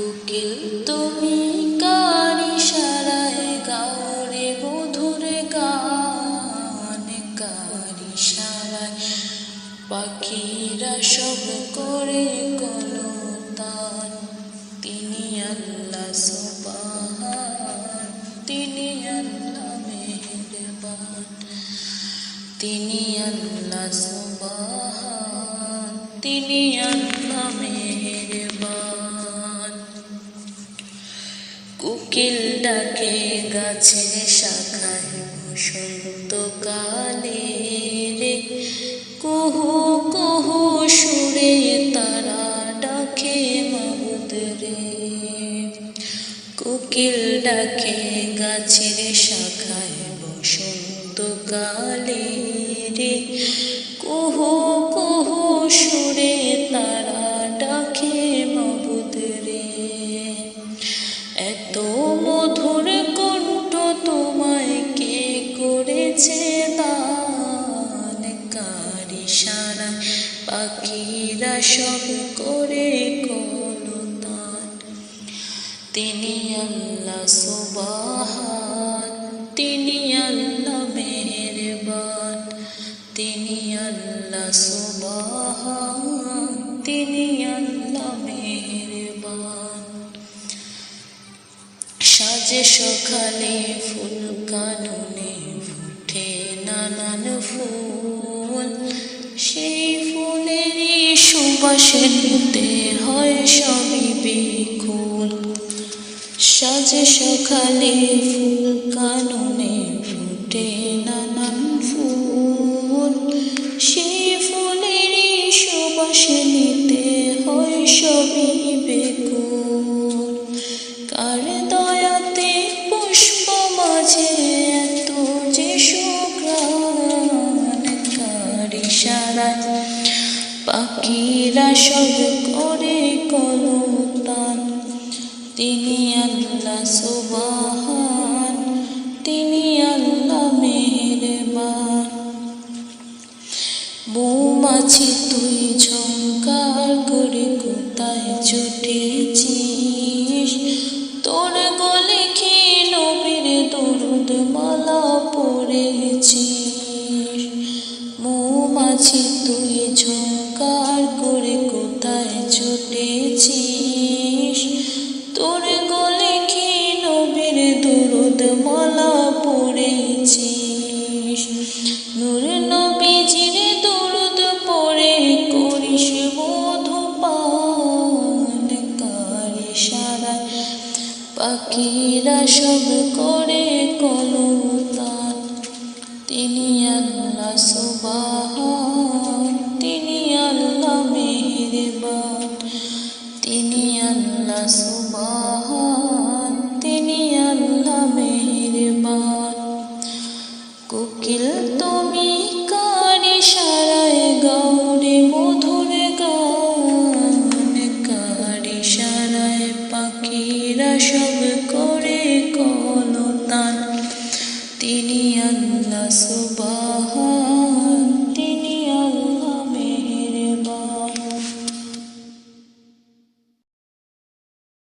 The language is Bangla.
কোকিল, তুমি কারি সারায় গাওরে মধুর গান কারি সারায়। পাখিরা সব করে কলতান তিনি আল্লাহ সুবহান, তিনি আল্লাহ মেহেরবান, তিনি আল্লাহ সুবহান, তিনি আল্লাহ কোকিল ডাকে গাছের শাখায় বসন্ত কালে রে। কুহু কুহু সুরে তারা ডাকে মাবুদ রে। কোকিল ডাকে গাছের শাখায় বসন্ত কালে রে। কুহু দান কারি সারা পাখিরা সব করে কলতান। তিনি আল্লাহ সুবাহান, তিনি আল্লাহ মেহেরবান। তিনি আল্লাহ সুবাহান, তিনি আল্লাহ মেহেরবান। সাজে সকালে ফুল কাননে সুবাসে নিতে হয় সবই বিকুল সাজে সকালে ফুল কাননে ফুটে নানান পাখিরা সব করে কলতান তিনি আল্লাহ সুবহান, তিনি আল্লাহ মেহেরবান। বৌমাছি তুই ঝঙ্কার করে কোথায় ছুটেছিস? তোর গলে কি নবীর দরুদ মালা পড়েছিস মৌমাছি তুই ঝঙ্কার মালা পড়েছিস। নূর নবীজির দরুদ পড়ে করিস মধু পান কারি সারা। পাখিরা সব করে কলতান তিনি আল্লাহ সুবাহান, তিনি আল্লাহ মেহেরবান, তিনি আল্লাহ সুবাহান। সব করে কলতান। তিনি আল্লাহ